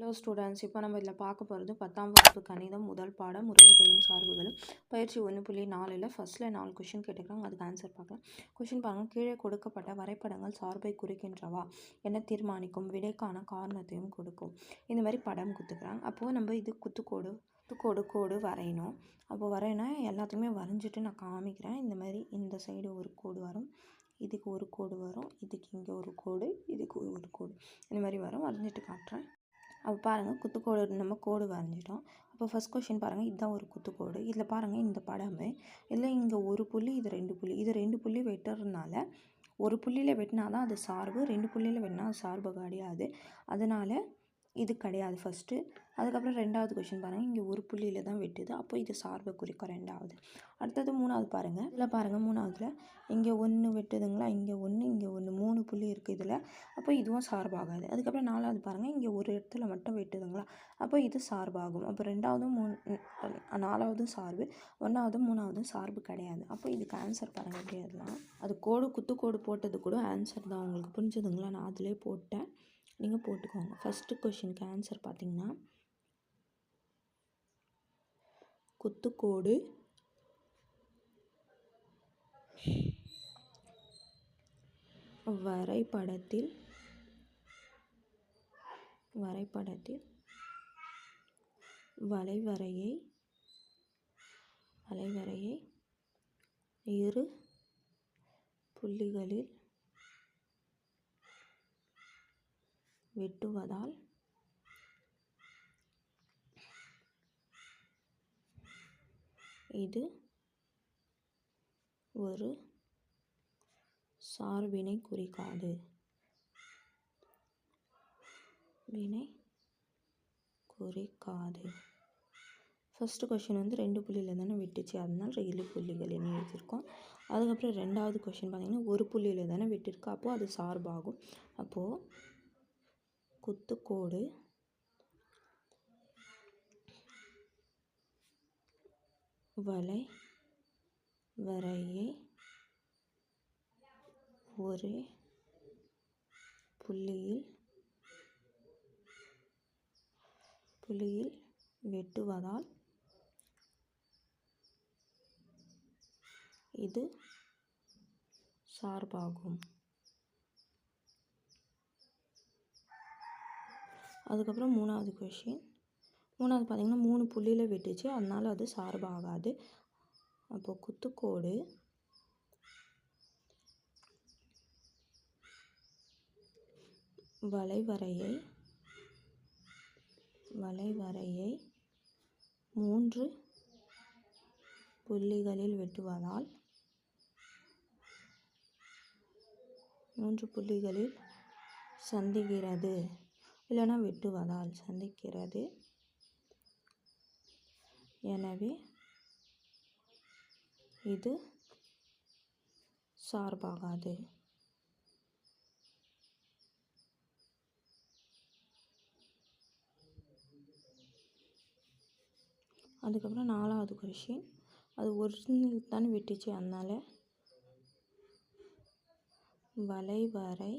Hello students இப்போ நம்ம இதில் பார்க்க போகிறது பத்தாம் வகுப்பு கணிதம் முதல் பாடம் உறவுகளும் சார்புகளும். பயிற்சி ஒன்று புள்ளி நாலில் ஃபஸ்ட்டில் நாலு கொஷின் கேட்டுக்கிறாங்க அதுக்கு ஆன்சர் பார்க்கலாம். கொஷின் பாருங்கள் கீழே கொடுக்கப்பட்ட வரைபடங்கள் சார்பை குறிக்கின்றவா? என தீர்மானிக்கும்? விடைக்கான காரணத்தையும் கொடுக்கும். இந்த மாதிரி படம் குத்துக்கிறாங்க அப்போது நம்ம இது குத்துக்கோடு குத்துக்கோடு கோடு வரையணும். அப்போ வரையினா எல்லாத்தையுமே வரைஞ்சிட்டு நான் காமிக்கிறேன். இந்த மாதிரி இந்த சைடு ஒரு கோடு வரும் இதுக்கு ஒரு கோடு வரும் இதுக்கு இங்கே ஒரு கோடு இதுக்கு ஒரு கோடு. இந்த மாதிரி வரும். வரைஞ்சிட்டு காட்டுறேன். அப்போ பாருங்கள் குத்துக்கோடு நம்ம கோடு வரைஞ்சிட்டோம். அப்போ ஃபஸ்ட் கொஷின் பாருங்கள் இதுதான் ஒரு குத்துக்கோடு. இதில் பாருங்கள் இந்த படமே. இல்லை இங்கே ஒரு புள்ளி இது ரெண்டு புள்ளி. இது ரெண்டு புள்ளி வெட்டுறதுனால ஒரு புள்ளியில் வெட்டினா தான் அது சார்பு ரெண்டு புள்ளியில் வெட்டினா அது சார்பு கிடையாது. அதனால் இது கிடையாது ஃபஸ்ட்டு அதுக்கப்புறம் ரெண்டாவது கொஷின் பாருங்கள் இங்கே ஒரு புள்ளியில் தான் வெட்டுது. அப்போ இது சார்பை குறிக்கும் ரெண்டாவது. அடுத்தது மூணாவது பாருங்கள் இதில் பாருங்கள் மூணாவதுல. இங்கே ஒன்று வெட்டுதுங்களா? இங்கே ஒன்று இங்கே ஒன்று மூணு புள்ளி இருக்குது இதில். அப்போ இதுவும் சார்பாகாது. அதுக்கப்புறம் நாலாவது பாருங்கள் இங்கே ஒரு இடத்துல மட்டும் வெட்டுதுங்களா? அப்போ இது சார்பாகும். அப்போ ரெண்டாவதும் மூணு நாலாவதும் சார்பு. ஒன்றாவதும் மூணாவதும் சார்பு கிடையாது. அப்போ இதுக்கு ஆன்சர் பாருங்கள் எப்படி அதெல்லாம் அது கோடு குத்து கோடு போட்டது கூட ஆன்சர் தான். உங்களுக்கு புரிஞ்சுதுங்களா? நான் அதிலே போட்டேன். நீங்கள் போட்டுக்கோங்க. ஃபஸ்ட்டு கொஷினுக்கு ஆன்சர் பார்த்தீங்கன்னா குத்துக்கோடு வரைபடத்தில் வரைபடத்தில் வளைவரையை வளைவரையை இரு புள்ளிகளில் வெட்டுவதால் இது ஒரு சார்பினை குறிக்காது. வினை குறிக்காது. ஃபஸ்ட்டு கொஷின் வந்து ரெண்டு புள்ளியில் தானே விட்டுச்சு. அதனால் ரெண்டு புள்ளிகள் என்ன எழுதியிருக்கோம் அதுக்கப்புறம் ரெண்டாவது கொஷின் பார்த்திங்கன்னா ஒரு புள்ளியில் தானே விட்டுருக்கு. அப்போது அது சார்பாகும். அப்போது குத்துக்கோடு. வளை வரையை ஒரே புள்ளியில் புள்ளியில் வெட்டுவதால் இது சார்பாகும். அதுக்கப்புறம் மூணாவது கொஷின் மூணாவது பார்த்திங்கன்னா மூணு புள்ளியில் வெட்டுச்சு. அதனால் அது சார்பாகாது. அப்போது குத்துக்கோடு. வளைவரையை வளைவரையை மூன்று புள்ளிகளில் வெட்டுவதால் மூன்று புள்ளிகளில் சந்திக்கிறது இல்லைன்னா வெட்டுவதால் சந்திக்கிறது. எனவே இது சார்பாகாது. அதுக்கப்புறம் நாலாவது கொஷின் அது ஒரிஜினல் தான் வெட்டுச்சு அதனால் வளைவரை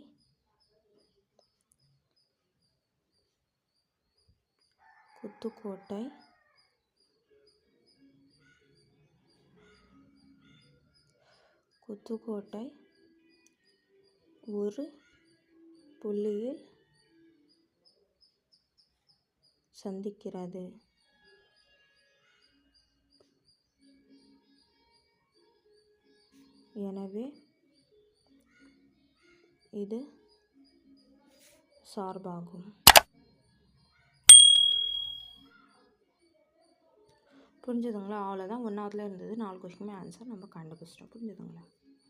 குத்துக்கோட்டை குத்துக்கோட்டை ஒரு புள்ளியில் சந்திக்கிறது. எனவே இது சார்பாகும். புரிஞ்சுதுங்களா? அவ்வளோதான் ஒன்றாவதுல இருந்தது. நாலு கொஸ்டினுமே ஆன்சர் நம்ம கண்டுபிடிச்சிட்டோம். புரிஞ்சுதுங்களா?